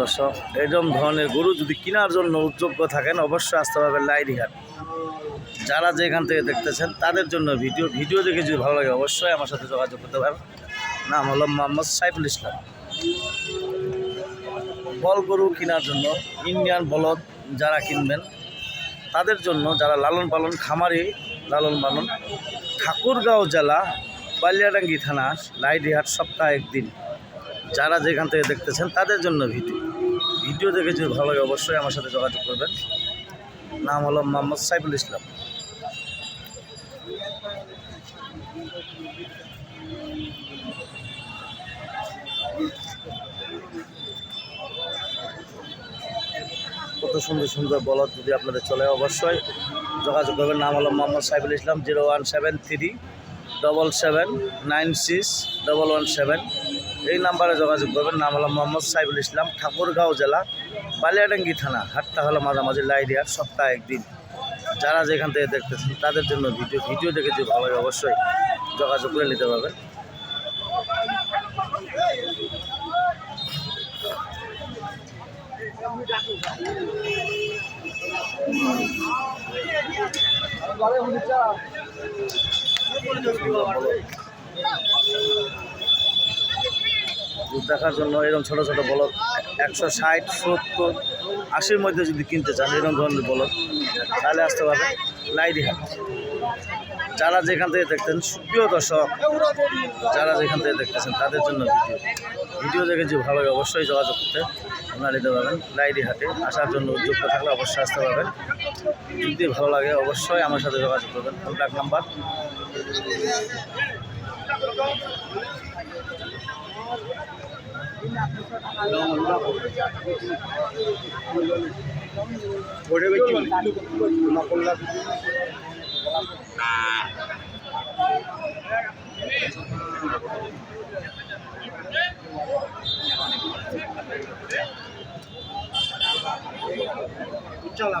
দর্শক, এরকম ধরনের গরু যদি কেনার জন্য উদ্যোগ্য থাকেন, অবশ্যই আসতে পারবেন লাইরিহাট যারা যেখান থেকে দেখতেছেন, তাদের জন্য ভিডিও ভিডিও দেখে যদি ভালো লাগে, অবশ্যই আমার সাথে যোগাযোগ করতে পারেন। নাম হলো মোহাম্মদ সাইফুল ইসলাম। বল গরু কেনার জন্য ইন্ডিয়ান বলদ যারা কিনবেন, তাদের জন্য যারা লালন পালন, খামারি লালন পালন, ঠাকুরগাঁও জেলা বালিয়াডাঙ্গি থানা লাইডিহাট সপ্তাহে একদিন। যারা যেখান থেকে দেখতেছেন, তাদের জন্য ভিডিও। ভিডিও দেখে যদি ভালো লাগে, অবশ্যই আমার সাথে যোগাযোগ করবেন। নাম হলো মোহাম্মদ সাইফুল ইসলাম। কত সুন্দর সুন্দর বলদ যদি আপনাদের চলে, অবশ্যই যোগাযোগ করবেন। নাম হলো Mohammad Saiful Islam, zero one seven three double seven nine six double one seven. এই নাম্বারে যোগাযোগ করবেন। নাম হলো মোহাম্মদ সাইফুল ইসলাম, ঠাকুরগাঁও জেলা, বালিয়াডাঙ্গি থানা, হাটটা হলো মাঝামাঝি লাইডিয়ার সপ্তাহে একদিন। যারা যেখান থেকে দেখতেছেন, তাদের জন্য ভিডিও ভিডিও দেখে যদি ভালো অবশ্যই যোগাযোগ করে নিতে পারবেন। দুধ দেখার জন্য এরকম ছোট ছোট বলদ, একশো ষাট, সত্তর, আশির মধ্যে যদি কিনতে চান এরকম ধরনের বলদ, তাহলে আসতে পারবেন লাইরি হাট যারা যেখান থেকে দেখতেন সুপ্রিয় দর্শক, যারা যেখান থেকে দেখতেছেন, তাদের জন্য ভিডিও। ভিডিও দেখে যে ভালো লাগে, অবশ্যই যোগাযোগ করতে আপনারা নিতে পারবেন লাইরি হাটে আসার জন্য উদ্যোগ থাকলে অবশ্যই আসতে পারবেন। যদি ভালো লাগে, অবশ্যই আমার সাথে যোগাযোগ করবেন। কন্ট্যাক্ট নাম্বার চলা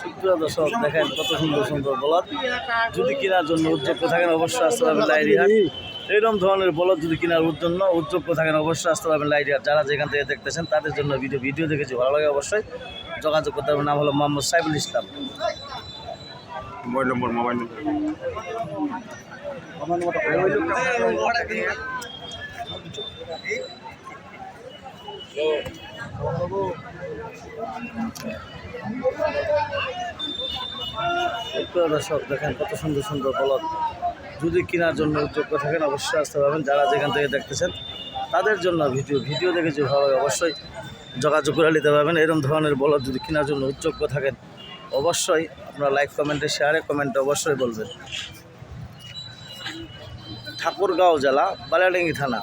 সুপ্রিয় দেখেন কত সুন্দর সুন্দর বলদ। যদি কেনার জন্য থাকেন অবশ্যই আসতে পারবেন এইরকম ধরনের বলদ যদি কেনার জন্য উদ্যোগ থাকেন অবশ্যই আসতে পারবেন লাইরিহাট যারা যেখান থেকে দেখতেছেন তাদের জন্য ভিডিও ভিডিও দেখেছি ভালো লাগে অবশ্যই যোগাযোগ করতে হবে নাম হলো Mohammad Saiful Islam. Mobile number mobile number. প্রিয় দর্শক, দেখেন কত সুন্দর সুন্দর বলদ। যদি কেনার জন্য যোগ্য থাকেন, অবশ্যই আসতে পারবেন। যারা যেখান থেকে দেখতেছেন, তাদের জন্য ভিডিও ভিডিও দেখে যদি ভালো অবশ্যই যোগাযোগ করে নিতে পারবেন। এরকম ধরনের বলদ যদি কেনার জন্য উদ্যোগ্য থাকেন, অবশ্যই আপনারা লাইক কমেন্টে শেয়ারে কমেন্টে অবশ্যই বলবেন। ঠাকুরগাঁও জেলা, বালিয়াডাঙ্গি থানা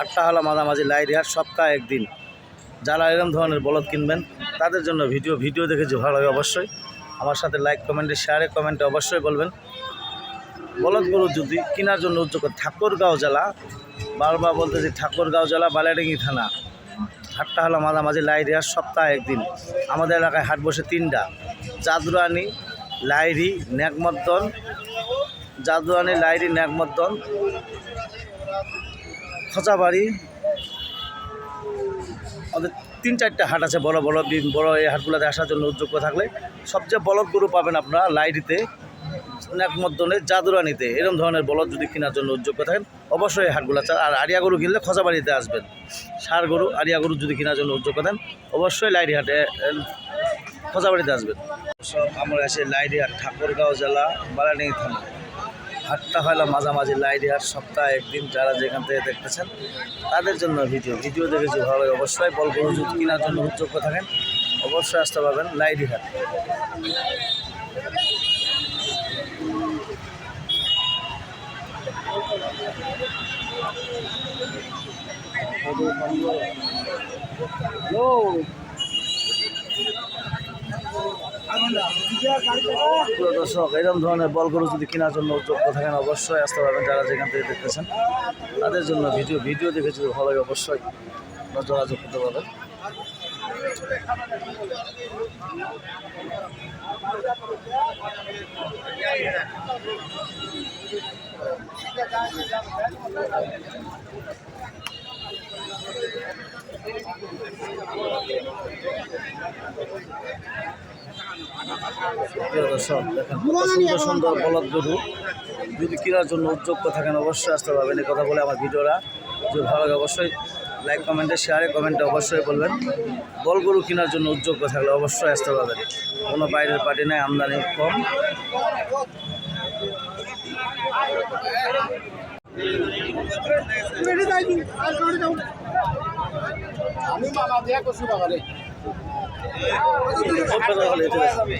আটটা হলা মাঝামাঝি লাইরিহাট সপ্তাহে একদিন। যারা এরকম ধরনের বলদ কিনবেন, তাদের জন্য ভিডিও ভিডিও দেখে যে ভালো লাগে, অবশ্যই আমার সাথে লাইক কমেন্টে শেয়ারে কমেন্টে অবশ্যই বলবেন। বলদ গরু যদি কেনার জন্য উদ্যোগ ঠাকুরগাঁও জেলা, বারবার বলতে যে ঠাকুরগাঁও জেলা, বালিয়াডাঙ্গি থানা। হাটটা হলো মাঝামাঝি লাইরিহাট সপ্তাহে একদিন। আমাদের এলাকায় হাট বসে তিনটা। জাদুরানি, লাইরি, ন্যাকমদ্দন। জাদুরানি, লাইরি, ন্যাকমদ্দন। খোঁচাবাড়ি আমাদের তিন চারটে হাট আছে বড় বড় বি- বড় এই হাটগুলোতে আসার জন্য উদ্যোগ থাকলে সবচেয়ে বলদ গরু পাবেন আপনারা লাইরিতে মধ্যে জাদুরানিতে এরকম ধরনের বলদ যদি কেনার জন্য উদ্যোগ থাকেন অবশ্যই এই হাটগুলো চা- আর আরিয়া গরু কিনলে খোঁচাবাড়িতে আসবেন। সার গরু আরিয়া গরু যদি কেনার জন্য উদ্যোগ দেন অবশ্যই লাইরি হাটে এ, খোঁচাবাড়িতে আসবেন। সব আমরা এসে লাইরি হাট ঠাকুরগাঁও জেলা বারানি থানা। হাটটা হলো মাঝামাঝি লাইরি হাট সপ্তাহে একদিন যারা যেখান থেকে দেখতেছেন, তাদের জন্য ভিডিও। ভিডিও দেখে ভালো লাগে, অবশ্যই বল গরু কেনার জন্য উদ্যোগ থাকেন। অবশ্যই আসতে পারবেন লাইরি হাট দর্শক, এরকম ধরনের বলগুলো যদি কেনার জন্য যোগ্য থাকেন, অবশ্যই আসতে পারবেন যারা যেখান থেকে দেখতেছেন। তাদের জন্য ভিডিও ভিডিও দেখে যদি ভালো লাগে, অবশ্যই যোগাযোগ করতে পারবেন। প্রিয় সুন্দর বলদ যদি কেনার জন্য উদ্যোগ থাকেন, অবশ্যই আসতে পারবেন এই কথা বলে আমার ভিডিওরা যদি ভালো লাগে, অবশ্যই লাইক কমেন্টে শেয়ারে কমেন্টে অবশ্যই বলবেন। বল গরু কেনার জন্য উদ্যোগ থাকলে অবশ্যই আসতে পারবেন। কোনো বাইরের পার্টি নেই, আমদানি কম। আমি মামা সব কথা বলে এতে আছে।